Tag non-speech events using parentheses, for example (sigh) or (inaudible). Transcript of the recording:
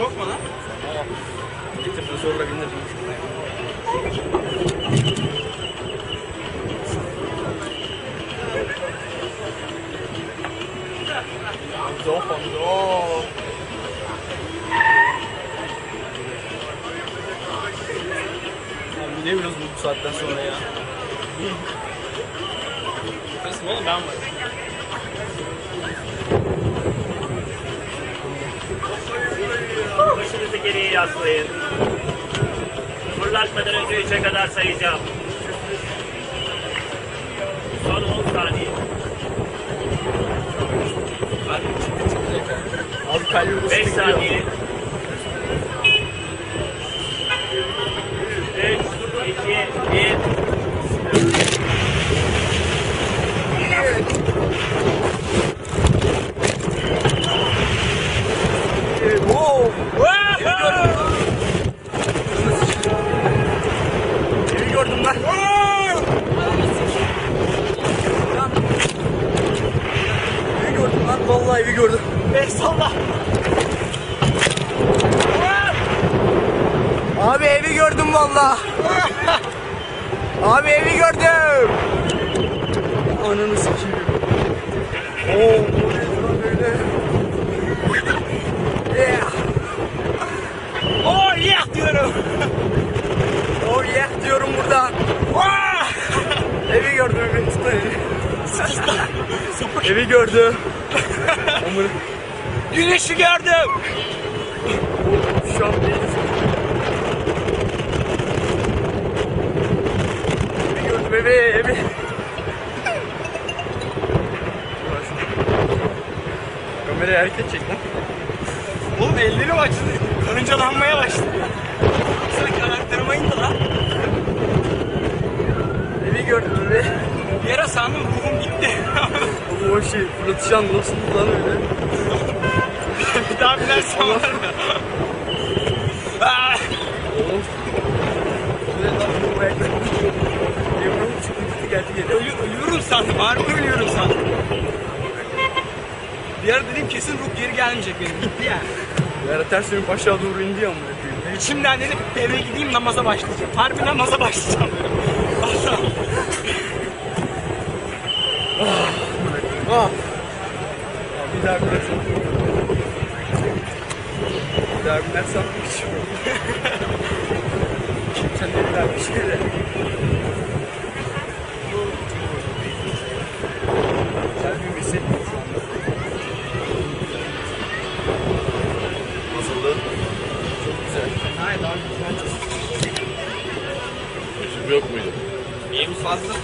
Korkma lan. Getirdim zorla bindirdim. Hamza Hamza. Abi ne biliyoruz bu saatten sonra ya? Kızım oğlum ben varım. Başınızı geriye yaslayın. Fırlatmadan önce üçe kadar sayacağım. Son 10 saniye. Abi kalbim ısıtı 5 gidiyor. saniye. 3, 2, 1. Wow. Evi gördüm lan. Evi gördüm evi gördüm. Eyvallah. Abi evi gördüm vallahi. Abi evi gördüm. Ananı sikeyim. Oo, böyle? Yeah. (laughs) Oh yeah diyorum. Oh yeah diyorum burada. Ah! Evi gördüm evi. Evi. evi gördüm. (laughs) Güneşi gördüm. Şu an. Evi gördüm evi evi. Kamerayı hareket çek lan. Oğlum ellerim açıldı. Karıncalanmaya başladı. Sen kanatlarıma indi lan. Evi gördüm evi. Bir ara sandım ruhum gitti. Oğlum o şey fırlatışan nasıl lan öyle? bir daha binersen var. Ölü, ölüyorum sandım. Harbi ölüyorum sandım. Bir ara dedim kesin ruh geri gelmeyecek benim. Gitti yani. Yani ters dönüp aşağı doğru indi ya amına koyayım. İçimden dedim eve gideyim namaza başlayacağım. Harbi namaza başlayacağım dedim. Bir daha binersen. Bir daha binersen hiç. Sen de bir şey de. Güzel bir meslek. Nasıldı? Çok güzel. Hayır daha güzel. Bizim yok muydu? Benim fazla